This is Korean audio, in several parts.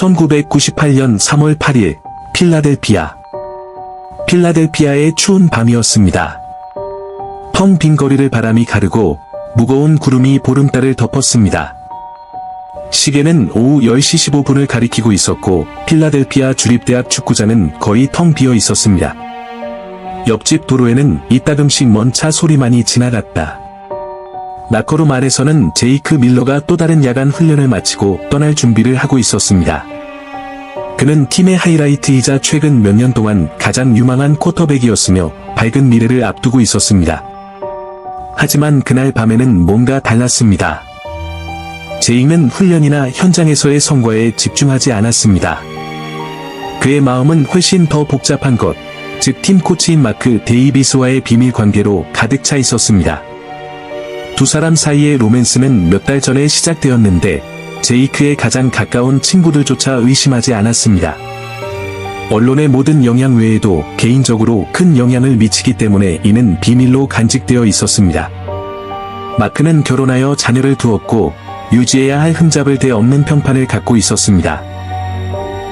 1998년 3월 8일 필라델피아 필라델피아의 추운 밤이었습니다. 텅 빈 거리를 바람이 가르고 무거운 구름이 보름달을 덮었습니다. 시계는 오후 10시 15분을 가리키고 있었고 필라델피아 주립대학 축구장은 거의 텅 비어 있었습니다. 옆집 도로에는 이따금씩 먼 차 소리만이 지나갔다. 나커로 말에서는 제이크 밀러가 또 다른 야간 훈련을 마치고 떠날 준비를 하고 있었습니다. 그는 팀의 하이라이트이자 최근 몇 년 동안 가장 유망한 쿼터백이었으며 밝은 미래를 앞두고 있었습니다. 하지만 그날 밤에는 뭔가 달랐습니다. 제이는 훈련이나 현장에서의 성과에 집중하지 않았습니다. 그의 마음은 훨씬 더 복잡한 것, 즉 팀 코치인 마크 데이비스와의 비밀 관계로 가득 차 있었습니다. 두 사람 사이의 로맨스는 몇 달 전에 시작되었는데 제이크의 가장 가까운 친구들조차 의심하지 않았습니다. 언론의 모든 영향 외에도 개인적으로 큰 영향을 미치기 때문에 이는 비밀로 간직되어 있었습니다. 마크는 결혼하여 자녀를 두었고 유지해야 할 흠잡을 데 없는 평판을 갖고 있었습니다.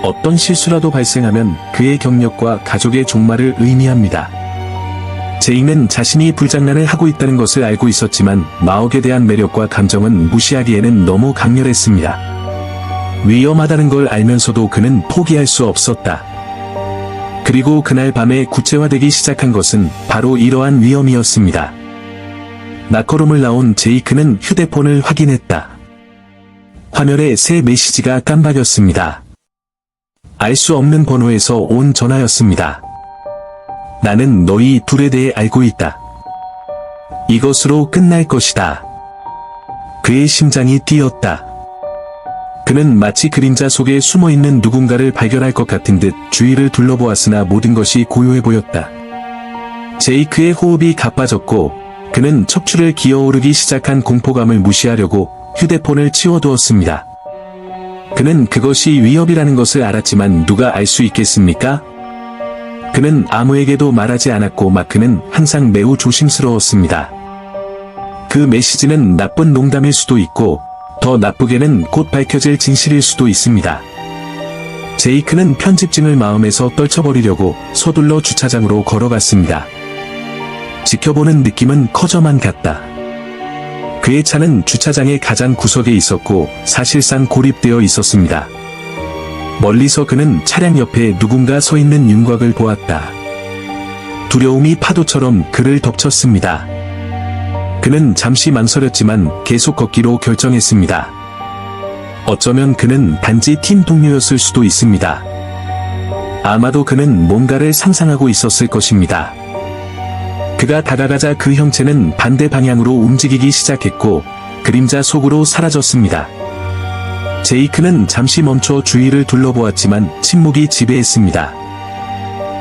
어떤 실수라도 발생하면 그의 경력과 가족의 종말을 의미합니다. 제이는 자신이 불장난을 하고 있다는 것을 알고 있었지만 마옥에 대한 매력과 감정은 무시하기에는 너무 강렬했습니다. 위험하다는 걸 알면서도 그는 포기할 수 없었다. 그리고 그날 밤에 구체화되기 시작한 것은 바로 이러한 위험이었습니다. 나커룸을 나온 제이크는 휴대폰을 확인했다. 화면에 새 메시지가 깜박였습니다. 알 수 없는 번호에서 온 전화였습니다. 나는 너희 둘에 대해 알고 있다. 이것으로 끝날 것이다. 그의 심장이 뛰었다. 그는 마치 그림자 속에 숨어 있는 누군가를 발견할 것 같은 듯 주위를 둘러보았으나 모든 것이 고요해 보였다. 제이크의 호흡이 가빠졌고 그는 척추를 기어오르기 시작한 공포감을 무시하려고 휴대폰을 치워두었습니다. 그는 그것이 위협이라는 것을 알았지만 누가 알 수 있겠습니까? 그는 아무에게도 말하지 않았고 마크는 항상 매우 조심스러웠습니다. 그 메시지는 나쁜 농담일 수도 있고 더 나쁘게는 곧 밝혀질 진실일 수도 있습니다. 제이크는 편집증을 마음에서 떨쳐버리려고 서둘러 주차장으로 걸어갔습니다. 지켜보는 느낌은 커져만 갔다. 그의 차는 주차장의 가장 구석에 있었고 사실상 고립되어 있었습니다. 멀리서 그는 차량 옆에 누군가 서 있는 윤곽을 보았다. 두려움이 파도처럼 그를 덮쳤습니다. 그는 잠시 망설였지만 계속 걷기로 결정했습니다. 어쩌면 그는 단지 팀 동료였을 수도 있습니다. 아마도 그는 뭔가를 상상하고 있었을 것입니다. 그가 다가가자 그 형체는 반대 방향으로 움직이기 시작했고 그림자 속으로 사라졌습니다. 제이크는 잠시 멈춰 주위를 둘러보았지만 침묵이 지배했습니다.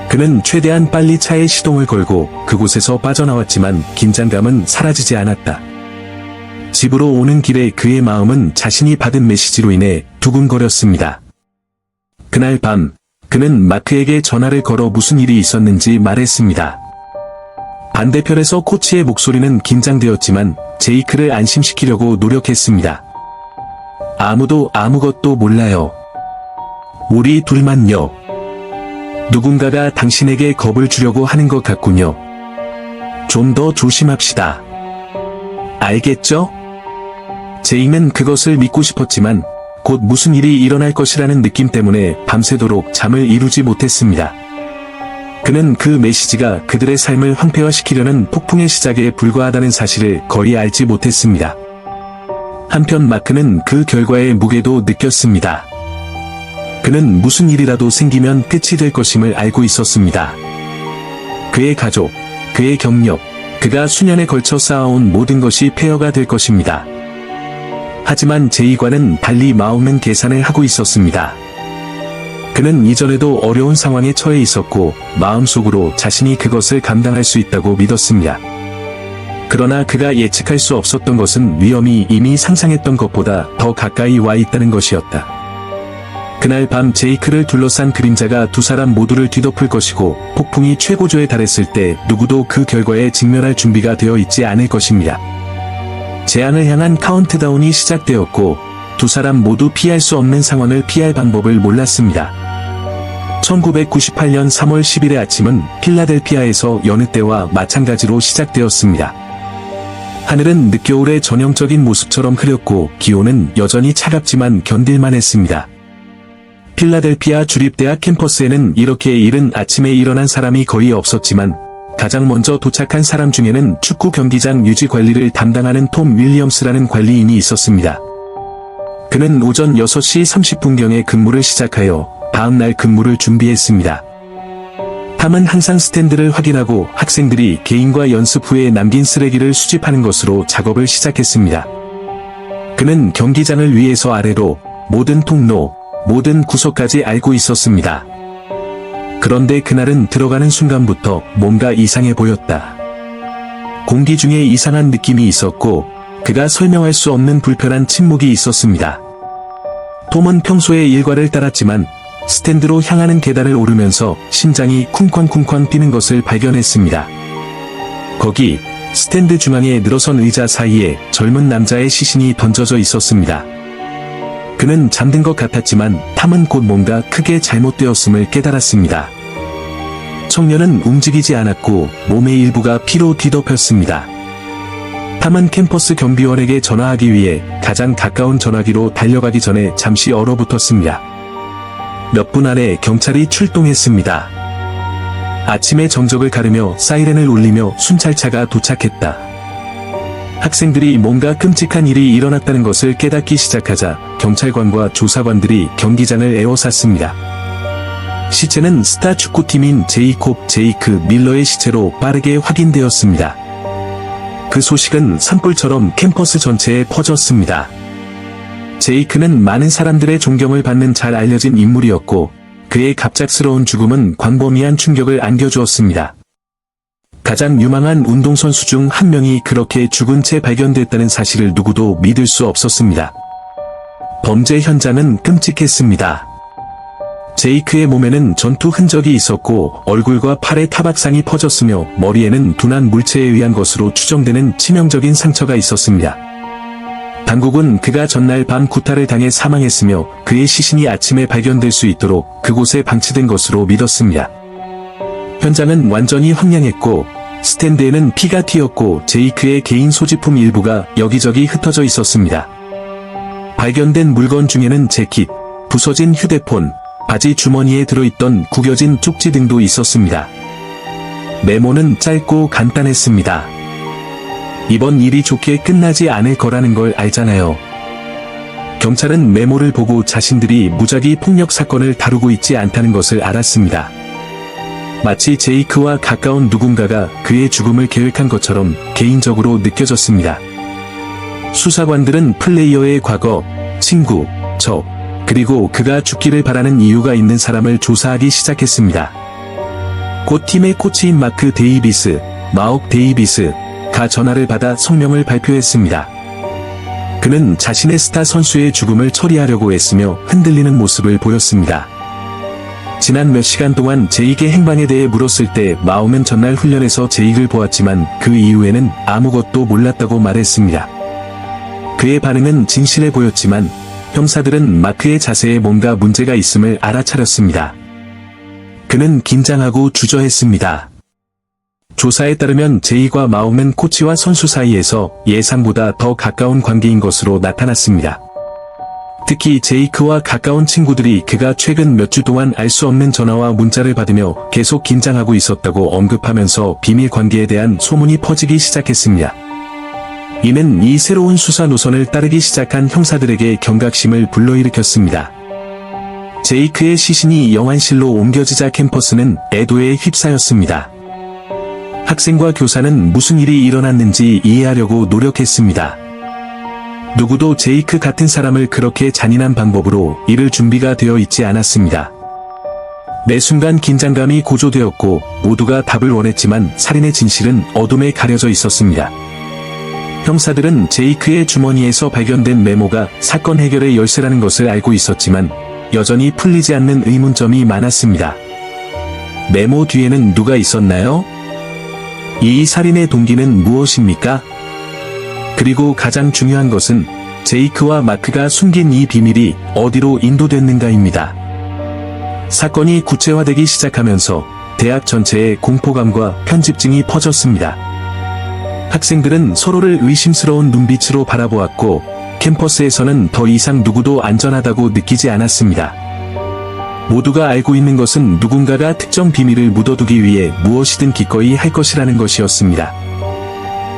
그는 최대한 빨리 차에 시동을 걸고 그곳에서 빠져나왔지만 긴장감은 사라지지 않았다. 집으로 오는 길에 그의 마음은 자신이 받은 메시지로 인해 두근거렸습니다. 그날 밤, 그는 마크에게 전화를 걸어 무슨 일이 있었는지 말했습니다. 반대편에서 코치의 목소리는 긴장되었지만 제이크를 안심시키려고 노력했습니다. 아무도 아무것도 몰라요. 우리 둘만요. 누군가가 당신에게 겁을 주려고 하는 것 같군요. 좀 더 조심합시다. 알겠죠? 제이는 그것을 믿고 싶었지만 곧 무슨 일이 일어날 것이라는 느낌 때문에 밤새도록 잠을 이루지 못했습니다. 그는 그 메시지가 그들의 삶을 황폐화시키려는 폭풍의 시작에 불과하다는 사실을 거의 알지 못했습니다. 한편 마크는 그 결과의 무게도 느꼈습니다. 그는 무슨 일이라도 생기면 끝이 될 것임을 알고 있었습니다. 그의 가족, 그의 경력, 그가 수년에 걸쳐 쌓아온 모든 것이 폐허가 될 것입니다. 하지만 제이과는 달리 마음은 계산을 하고 있었습니다. 그는 이전에도 어려운 상황에 처해 있었고 마음속으로 자신이 그것을 감당할 수 있다고 믿었습니다. 그러나 그가 예측할 수 없었던 것은 위험이 이미 상상했던 것보다 더 가까이 와 있다는 것이었다. 그날 밤 제이크를 둘러싼 그림자가 두 사람 모두를 뒤덮을 것이고 폭풍이 최고조에 달했을 때 누구도 그 결과에 직면할 준비가 되어 있지 않을 것입니다. 재앙을 향한 카운트다운이 시작되었고 두 사람 모두 피할 수 없는 상황을 피할 방법을 몰랐습니다. 1998년 3월 10일의 아침은 필라델피아에서 여느 때와 마찬가지로 시작되었습니다. 하늘은 늦겨울의 전형적인 모습처럼 흐렸고 기온은 여전히 차갑지만 견딜만 했습니다. 필라델피아 주립대학 캠퍼스에는 이렇게 이른 아침에 일어난 사람이 거의 없었지만 가장 먼저 도착한 사람 중에는 축구 경기장 유지 관리를 담당하는 톰 윌리엄스라는 관리인이 있었습니다. 그는 오전 6시 30분경에 근무를 시작하여 다음날 근무를 준비했습니다. 탐은 항상 스탠드를 확인하고 학생들이 개인과 연습 후에 남긴 쓰레기를 수집하는 것으로 작업을 시작했습니다. 그는 경기장을 위에서 아래로 모든 통로, 모든 구석까지 알고 있었습니다. 그런데 그날은 들어가는 순간부터 뭔가 이상해 보였다. 공기 중에 이상한 느낌이 있었고, 그가 설명할 수 없는 불편한 침묵이 있었습니다. 톰은 평소에 일과를 따랐지만, 스탠드로 향하는 계단을 오르면서 심장이 쿵쾅쿵쾅 뛰는 것을 발견했습니다. 거기, 스탠드 중앙에 늘어선 의자 사이에 젊은 남자의 시신이 던져져 있었습니다. 그는 잠든 것 같았지만 탐은 곧 뭔가 크게 잘못되었음을 깨달았습니다. 청년은 움직이지 않았고 몸의 일부가 피로 뒤덮였습니다. 탐은 캠퍼스 경비원에게 전화하기 위해 가장 가까운 전화기로 달려가기 전에 잠시 얼어붙었습니다. 몇 분 안에 경찰이 출동했습니다. 아침의 정적을 가르며 사이렌을 울리며 순찰차가 도착했다. 학생들이 뭔가 끔찍한 일이 일어났다는 것을 깨닫기 시작하자 경찰관과 조사관들이 경기장을 에워쌌습니다. 시체는 스타 축구팀인 제이콥 제이크 밀러의 시체로 빠르게 확인되었습니다. 그 소식은 산불처럼 캠퍼스 전체에 퍼졌습니다. 제이크는 많은 사람들의 존경을 받는 잘 알려진 인물이었고 그의 갑작스러운 죽음은 광범위한 충격을 안겨주었습니다. 가장 유망한 운동선수 중 한 명이 그렇게 죽은 채 발견됐다는 사실을 누구도 믿을 수 없었습니다. 범죄 현장은 끔찍했습니다. 제이크의 몸에는 전투 흔적이 있었고 얼굴과 팔에 타박상이 퍼졌으며 머리에는 둔한 물체에 의한 것으로 추정되는 치명적인 상처가 있었습니다. 당국은 그가 전날 밤 구타를 당해 사망했으며 그의 시신이 아침에 발견될 수 있도록 그곳에 방치된 것으로 믿었습니다. 현장은 완전히 황량했고 스탠드에는 피가 튀었고 제이크의 개인 소지품 일부가 여기저기 흩어져 있었습니다. 발견된 물건 중에는 재킷, 부서진 휴대폰, 바지 주머니에 들어있던 구겨진 쪽지 등도 있었습니다. 메모는 짧고 간단했습니다. 이번 일이 좋게 끝나지 않을 거라는 걸 알잖아요. 경찰은 메모를 보고 자신들이 무작위 폭력 사건을 다루고 있지 않다는 것을 알았습니다. 마치 제이크와 가까운 누군가가 그의 죽음을 계획한 것처럼 개인적으로 느껴졌습니다. 수사관들은 플레이어의 과거, 친구, 저, 그리고 그가 죽기를 바라는 이유가 있는 사람을 조사하기 시작했습니다. 곧 팀의 코치인 마크 데이비스, 마옥 데이비스 가 전화를 받아 성명을 발표했습니다. 그는 자신의 스타 선수의 죽음을 처리하려고 했으며 흔들리는 모습을 보였습니다. 지난 몇 시간 동안 제익의 행방에 대해 물었을 때 마음은 전날 훈련에서 제익을 보았지만 그 이후에는 아무것도 몰랐다고 말했습니다. 그의 반응은 진실해 보였지만 형사들은 마크의 자세에 뭔가 문제가 있음을 알아차렸습니다. 그는 긴장하고 주저했습니다. 조사에 따르면 제이과 마움은 코치와 선수 사이에서 예상보다 더 가까운 관계인 것으로 나타났습니다. 특히 제이크와 가까운 친구들이 그가 최근 몇 주 동안 알 수 없는 전화와 문자를 받으며 계속 긴장하고 있었다고 언급하면서 비밀 관계에 대한 소문이 퍼지기 시작했습니다. 이는 이 새로운 수사 노선을 따르기 시작한 형사들에게 경각심을 불러일으켰습니다. 제이크의 시신이 영안실로 옮겨지자 캠퍼스는 애도에 휩싸였습니다. 학생과 교사는 무슨 일이 일어났는지 이해하려고 노력했습니다. 누구도 제이크 같은 사람을 그렇게 잔인한 방법으로 잃을 준비가 되어 있지 않았습니다. 매 순간 긴장감이 고조되었고 모두가 답을 원했지만 살인의 진실은 어둠에 가려져 있었습니다. 형사들은 제이크의 주머니에서 발견된 메모가 사건 해결의 열쇠라는 것을 알고 있었지만 여전히 풀리지 않는 의문점이 많았습니다. 메모 뒤에는 누가 있었나요? 이 살인의 동기는 무엇입니까? 그리고 가장 중요한 것은 제이크와 마크가 숨긴 이 비밀이 어디로 인도됐는가입니다. 사건이 구체화되기 시작하면서 대학 전체에 공포감과 편집증이 퍼졌습니다. 학생들은 서로를 의심스러운 눈빛으로 바라보았고 캠퍼스에서는 더 이상 누구도 안전하다고 느끼지 않았습니다. 모두가 알고 있는 것은 누군가가 특정 비밀을 묻어두기 위해 무엇이든 기꺼이 할 것이라는 것이었습니다.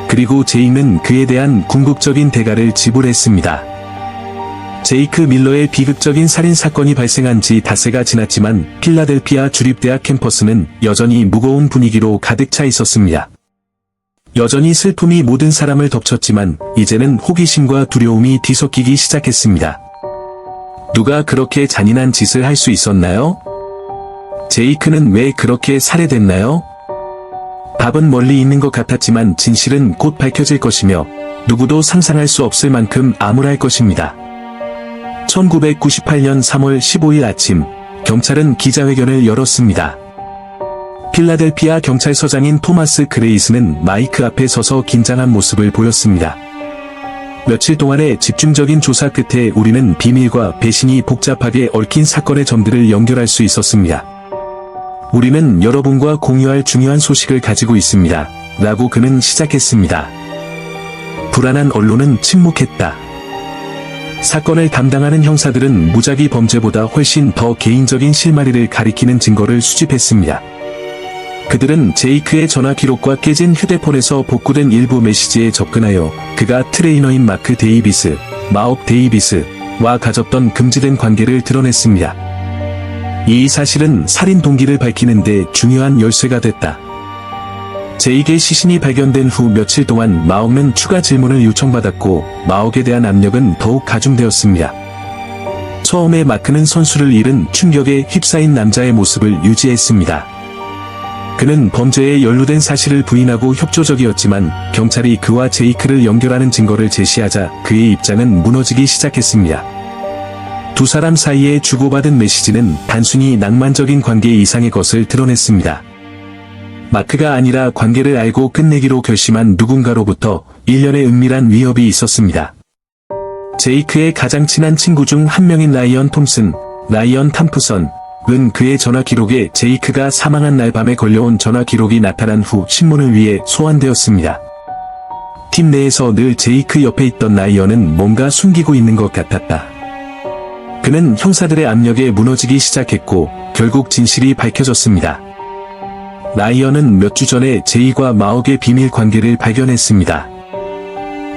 그리고 제이는 그에 대한 궁극적인 대가를 지불했습니다. 제이크 밀러의 비극적인 살인 사건이 발생한 지 닷새가 지났지만 필라델피아 주립대학 캠퍼스는 여전히 무거운 분위기로 가득 차 있었습니다. 여전히 슬픔이 모든 사람을 덮쳤지만 이제는 호기심과 두려움이 뒤섞이기 시작했습니다. 누가 그렇게 잔인한 짓을 할 수 있었나요? 제이크는 왜 그렇게 살해됐나요? 답은 멀리 있는 것 같았지만 진실은 곧 밝혀질 것이며 누구도 상상할 수 없을 만큼 암울할 것입니다. 1998년 3월 15일 아침, 경찰은 기자회견을 열었습니다. 필라델피아 경찰서장인 토마스 그레이스는 마이크 앞에 서서 긴장한 모습을 보였습니다. 며칠 동안의 집중적인 조사 끝에 우리는 비밀과 배신이 복잡하게 얽힌 사건의 점들을 연결할 수 있었습니다. 우리는 여러분과 공유할 중요한 소식을 가지고 있습니다. 라고 그는 시작했습니다. 불안한 언론은 침묵했다. 사건을 담당하는 형사들은 무작위 범죄보다 훨씬 더 개인적인 실마리를 가리키는 증거를 수집했습니다. 그들은 제이크의 전화 기록과 깨진 휴대폰에서 복구된 일부 메시지에 접근하여 그가 트레이너인 마크 데이비스, 마업 데이비스와 가졌던 금지된 관계를 드러냈습니다. 이 사실은 살인 동기를 밝히는 데 중요한 열쇠가 됐다. 제이의 시신이 발견된 후 며칠 동안 마옥은 추가 질문을 요청받았고 마옥에 대한 압력은 더욱 가중되었습니다. 처음에 마크는 선수를 잃은 충격에 휩싸인 남자의 모습을 유지했습니다. 그는 범죄에 연루된 사실을 부인하고 협조적이었지만 경찰이 그와 제이크를 연결하는 증거를 제시하자 그의 입장은 무너지기 시작했습니다. 두 사람 사이에 주고받은 메시지는 단순히 낭만적인 관계 이상의 것을 드러냈습니다. 마크가 아니라 관계를 알고 끝내기로 결심한 누군가로부터 일련의 은밀한 위협이 있었습니다. 제이크의 가장 친한 친구 중 한 명인 라이언 톰슨, 라이언 탐프선, 은 그의 전화 기록에 제이크가 사망한 날 밤에 걸려온 전화 기록이 나타난 후 신문을 위해 소환되었습니다. 팀 내에서 늘 제이크 옆에 있던 라이언은 뭔가 숨기고 있는 것 같았다. 그는 형사들의 압력에 무너지기 시작했고 결국 진실이 밝혀졌습니다. 라이언은 몇 주 전에 제이과 마옥의 비밀 관계를 발견했습니다.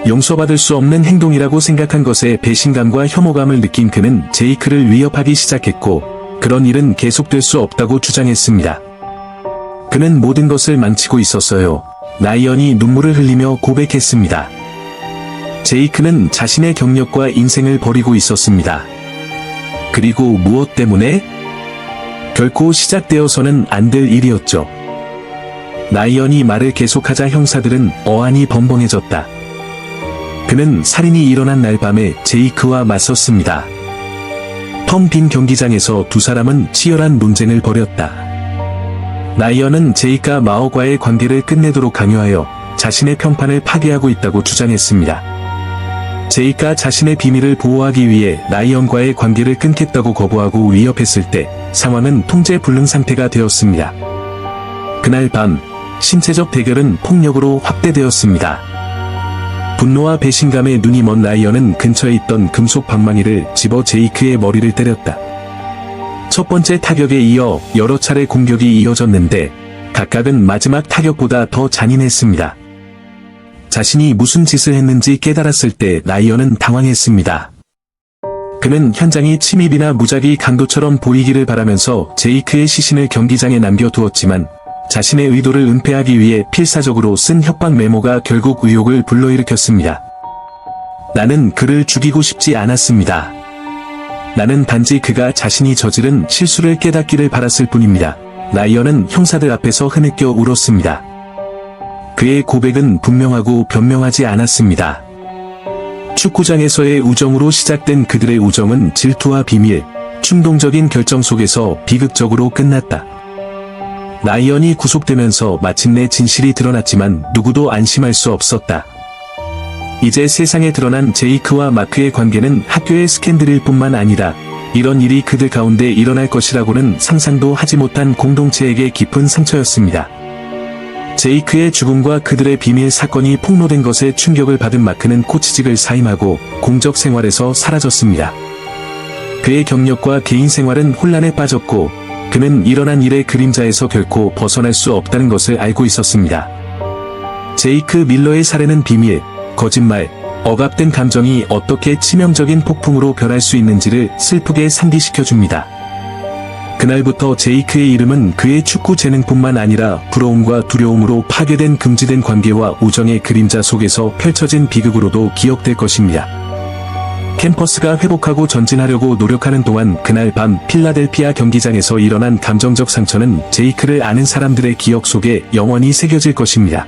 용서받을 수 없는 행동이라고 생각한 것에 배신감과 혐오감을 느낀 그는 제이크를 위협하기 시작했고 그런 일은 계속될 수 없다고 주장했습니다. 그는 모든 것을 망치고 있었어요. 라이언이 눈물을 흘리며 고백했습니다. 제이크는 자신의 경력과 인생을 버리고 있었습니다. 그리고 무엇 때문에? 결코 시작되어서는 안 될 일이었죠. 라이언이 말을 계속하자 형사들은 어안이 벙벙해졌다. 그는 살인이 일어난 날 밤에 제이크와 맞섰습니다. 텅 빈 경기장에서 두 사람은 치열한 논쟁을 벌였다. 라이언은 제이크와 마오과의 관계를 끝내도록 강요하여 자신의 평판을 파괴하고 있다고 주장했습니다. 제이크가 자신의 비밀을 보호하기 위해 라이언과의 관계를 끊겠다고 거부하고 위협했을 때 상황은 통제 불능 상태가 되었습니다. 그날 밤 신체적 대결은 폭력으로 확대되었습니다. 분노와 배신감에 눈이 먼 라이언은 근처에 있던 금속 방망이를 집어 제이크의 머리를 때렸다. 첫 번째 타격에 이어 여러 차례 공격이 이어졌는데 각각은 마지막 타격보다 더 잔인했습니다. 자신이 무슨 짓을 했는지 깨달았을 때 라이언은 당황했습니다. 그는 현장이 침입이나 무작위 강도처럼 보이기를 바라면서 제이크의 시신을 경기장에 남겨두었지만 자신의 의도를 은폐하기 위해 필사적으로 쓴 협박 메모가 결국 의혹을 불러일으켰습니다. 나는 그를 죽이고 싶지 않았습니다. 나는 단지 그가 자신이 저지른 실수를 깨닫기를 바랐을 뿐입니다. 라이언은 형사들 앞에서 흐느껴 울었습니다. 그의 고백은 분명하고 변명하지 않았습니다. 축구장에서의 우정으로 시작된 그들의 우정은 질투와 비밀, 충동적인 결정 속에서 비극적으로 끝났다. 라이언이 구속되면서 마침내 진실이 드러났지만 누구도 안심할 수 없었다. 이제 세상에 드러난 제이크와 마크의 관계는 학교의 스캔들일 뿐만 아니라 이런 일이 그들 가운데 일어날 것이라고는 상상도 하지 못한 공동체에게 깊은 상처였습니다. 제이크의 죽음과 그들의 비밀 사건이 폭로된 것에 충격을 받은 마크는 코치직을 사임하고 공적 생활에서 사라졌습니다. 그의 경력과 개인 생활은 혼란에 빠졌고 그는 일어난 일의 그림자에서 결코 벗어날 수 없다는 것을 알고 있었습니다. 제이크 밀러의 살해는 비밀, 거짓말, 억압된 감정이 어떻게 치명적인 폭풍으로 변할 수 있는지를 슬프게 상기시켜줍니다. 그날부터 제이크의 이름은 그의 축구 재능뿐만 아니라 부러움과 두려움으로 파괴된 금지된 관계와 우정의 그림자 속에서 펼쳐진 비극으로도 기억될 것입니다. 캠퍼스가 회복하고 전진하려고 노력하는 동안 그날 밤 필라델피아 경기장에서 일어난 감정적 상처는 제이크를 아는 사람들의 기억 속에 영원히 새겨질 것입니다.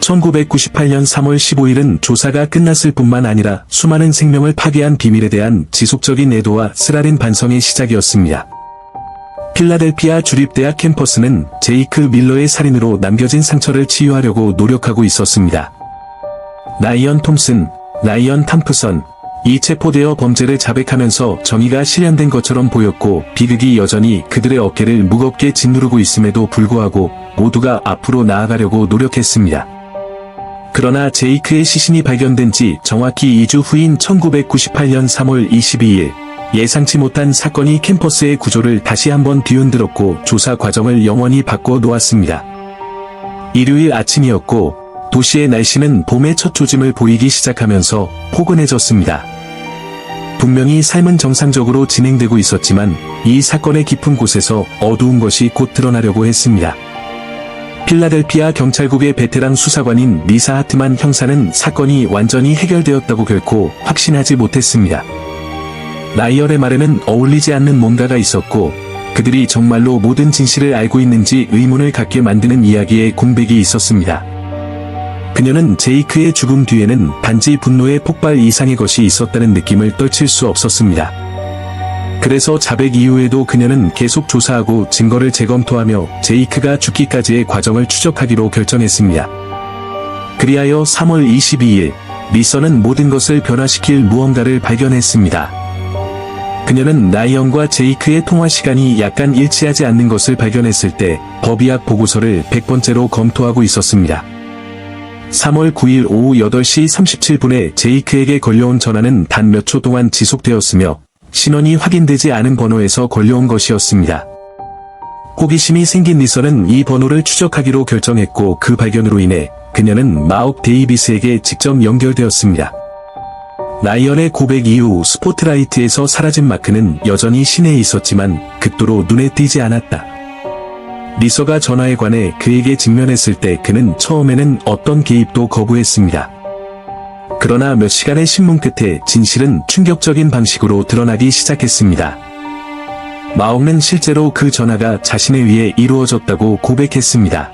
1998년 3월 15일은 조사가 끝났을 뿐만 아니라 수많은 생명을 파괴한 비밀에 대한 지속적인 애도와 쓰라린 반성의 시작이었습니다. 필라델피아 주립대학 캠퍼스는 제이크 밀러의 살인으로 남겨진 상처를 치유하려고 노력하고 있었습니다. 라이언 톰슨, 라이언 탐프선, 이 체포되어 범죄를 자백하면서 정의가 실현된 것처럼 보였고 비극이 여전히 그들의 어깨를 무겁게 짓누르고 있음에도 불구하고 모두가 앞으로 나아가려고 노력했습니다. 그러나 제이크의 시신이 발견된 지 정확히 2주 후인 1998년 3월 22일 예상치 못한 사건이 캠퍼스의 구조를 다시 한번 뒤흔들었고 조사 과정을 영원히 바꿔 놓았습니다. 일요일 아침이었고 도시의 날씨는 봄의 첫 조짐을 보이기 시작하면서 포근해졌습니다. 분명히 삶은 정상적으로 진행되고 있었지만 이 사건의 깊은 곳에서 어두운 것이 곧 드러나려고 했습니다. 필라델피아 경찰국의 베테랑 수사관인 리사 하트만 형사는 사건이 완전히 해결되었다고 결코 확신하지 못했습니다. 라이얼의 말에는 어울리지 않는 뭔가가 있었고 그들이 정말로 모든 진실을 알고 있는지 의문을 갖게 만드는 이야기에 공백이 있었습니다. 그녀는 제이크의 죽음 뒤에는 단지 분노의 폭발 이상의 것이 있었다는 느낌을 떨칠 수 없었습니다. 그래서 자백 이후에도 그녀는 계속 조사하고 증거를 재검토하며 제이크가 죽기까지의 과정을 추적하기로 결정했습니다. 그리하여 3월 22일, 리서는 모든 것을 변화시킬 무언가를 발견했습니다. 그녀는 라이언과 제이크의 통화 시간이 약간 일치하지 않는 것을 발견했을 때 법의학 보고서를 100번째로 검토하고 있었습니다. 3월 9일 오후 8시 37분에 제이크에게 걸려온 전화는 단 몇 초 동안 지속되었으며 신원이 확인되지 않은 번호에서 걸려온 것이었습니다. 호기심이 생긴 리서는 이 번호를 추적하기로 결정했고 그 발견으로 인해 그녀는 마옥 데이비스에게 직접 연결되었습니다. 라이언의 고백 이후 스포트라이트에서 사라진 마크는 여전히 시내에 있었지만 극도로 눈에 띄지 않았다. 리서가 전화에 관해 그에게 직면했을 때 그는 처음에는 어떤 개입도 거부했습니다. 그러나 몇 시간의 신문 끝에 진실은 충격적인 방식으로 드러나기 시작했습니다. 마옥는 실제로 그 전화가 자신에 의해 이루어졌다고 고백했습니다.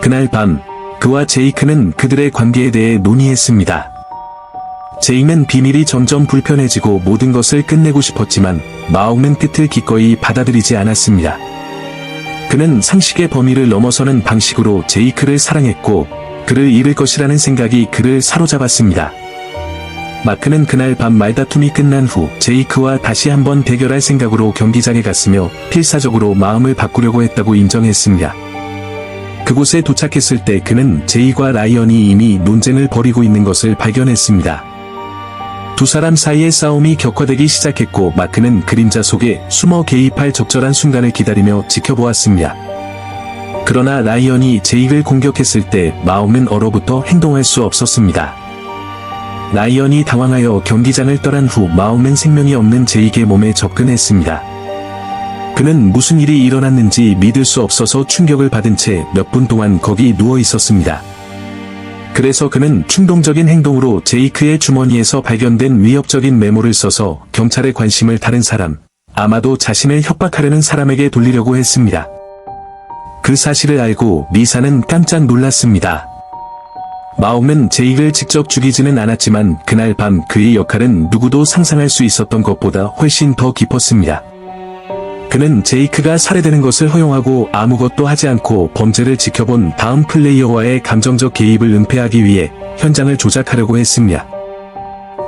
그날 밤, 그와 제이크는 그들의 관계에 대해 논의했습니다. 제이는 비밀이 점점 불편해지고 모든 것을 끝내고 싶었지만 마옥는 끝을 기꺼이 받아들이지 않았습니다. 그는 상식의 범위를 넘어서는 방식으로 제이크를 사랑했고 그를 잃을 것이라는 생각이 그를 사로잡았습니다. 마크는 그날 밤 말다툼이 끝난 후 제이크와 다시 한번 대결할 생각으로 경기장에 갔으며 필사적으로 마음을 바꾸려고 했다고 인정했습니다. 그곳에 도착했을 때 그는 제이과 라이언이 이미 논쟁을 벌이고 있는 것을 발견했습니다. 두 사람 사이의 싸움이 격화되기 시작했고 마크는 그림자 속에 숨어 개입할 적절한 순간을 기다리며 지켜보았습니다. 그러나 라이언이 제이를 공격했을 때 마음은 얼어붙어 행동할 수 없었습니다. 라이언이 당황하여 경기장을 떠난 후 마음은 생명이 없는 제이의 몸에 접근했습니다. 그는 무슨 일이 일어났는지 믿을 수 없어서 충격을 받은 채 몇 분 동안 거기 누워 있었습니다. 그래서 그는 충동적인 행동으로 제이크의 주머니에서 발견된 위협적인 메모를 써서 경찰의 관심을 다른 사람, 아마도 자신을 협박하려는 사람에게 돌리려고 했습니다. 그 사실을 알고 리사는 깜짝 놀랐습니다. 마옥은 제이크를 직접 죽이지는 않았지만 그날 밤 그의 역할은 누구도 상상할 수 있었던 것보다 훨씬 더 깊었습니다. 그는 제이크가 살해되는 것을 허용하고 아무것도 하지 않고 범죄를 지켜본 다음 플레이어와의 감정적 개입을 은폐하기 위해 현장을 조작하려고 했습니다.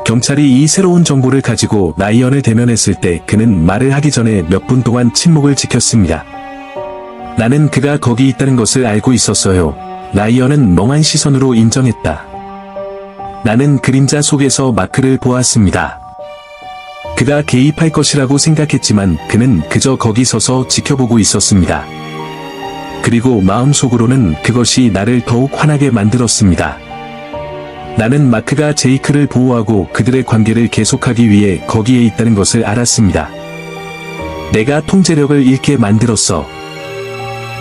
경찰이 이 새로운 정보를 가지고 라이언을 대면했을 때 그는 말을 하기 전에 몇 분 동안 침묵을 지켰습니다. 나는 그가 거기 있다는 것을 알고 있었어요. 라이언은 멍한 시선으로 인정했다. 나는 그림자 속에서 마크를 보았습니다. 그가 개입할 것이라고 생각했지만 그는 그저 거기 서서 지켜보고 있었습니다. 그리고 마음속으로는 그것이 나를 더욱 화나게 만들었습니다. 나는 마크가 제이크를 보호하고 그들의 관계를 계속하기 위해 거기에 있다는 것을 알았습니다. 내가 통제력을 잃게 만들었어.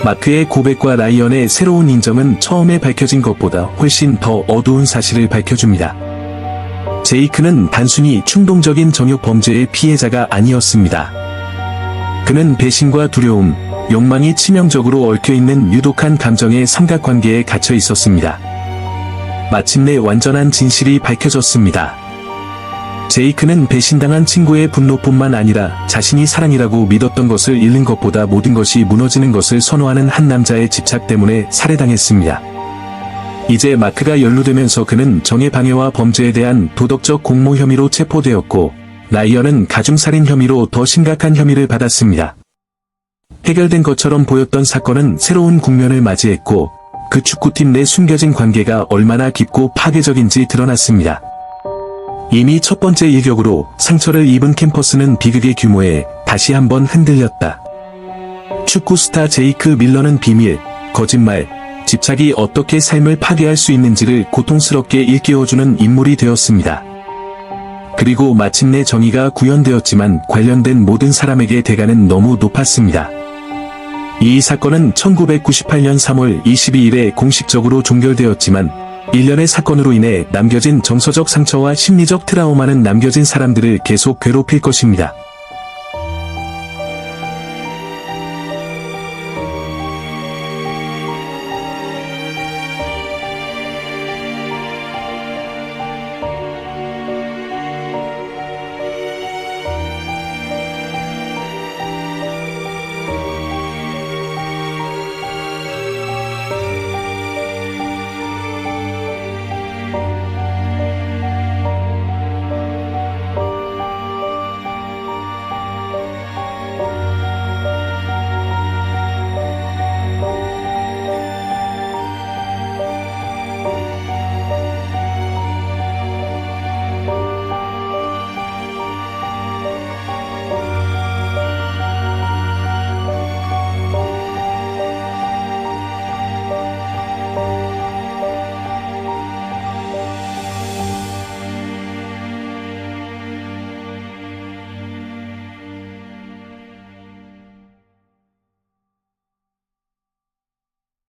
마크의 고백과 라이언의 새로운 인정은 처음에 밝혀진 것보다 훨씬 더 어두운 사실을 밝혀줍니다. 제이크는 단순히 충동적인 정욕 범죄의 피해자가 아니었습니다. 그는 배신과 두려움, 욕망이 치명적으로 얽혀있는 유독한 감정의 삼각관계에 갇혀 있었습니다. 마침내 완전한 진실이 밝혀졌습니다. 제이크는 배신당한 친구의 분노뿐만 아니라 자신이 사랑이라고 믿었던 것을 잃는 것보다 모든 것이 무너지는 것을 선호하는 한 남자의 집착 때문에 살해당했습니다. 이제 마크가 연루되면서 그는 정의 방해와 범죄에 대한 도덕적 공모 혐의로 체포되었고, 라이언은 가중살인 혐의로 더 심각한 혐의를 받았습니다. 해결된 것처럼 보였던 사건은 새로운 국면을 맞이했고, 그 축구팀 내 숨겨진 관계가 얼마나 깊고 파괴적인지 드러났습니다. 이미 첫 번째 일격으로 상처를 입은 캠퍼스는 비극의 규모에 다시 한번 흔들렸다. 축구 스타 제이크 밀러는 비밀, 거짓말, 집착이 어떻게 삶을 파괴할 수 있는지를 고통스럽게 일깨워주는 인물이 되었습니다. 그리고 마침내 정의가 구현되었지만 관련된 모든 사람에게 대가는 너무 높았습니다. 이 사건은 1998년 3월 22일에 공식적으로 종결되었지만 일련의 사건으로 인해 남겨진 정서적 상처와 심리적 트라우마는 남겨진 사람들을 계속 괴롭힐 것입니다.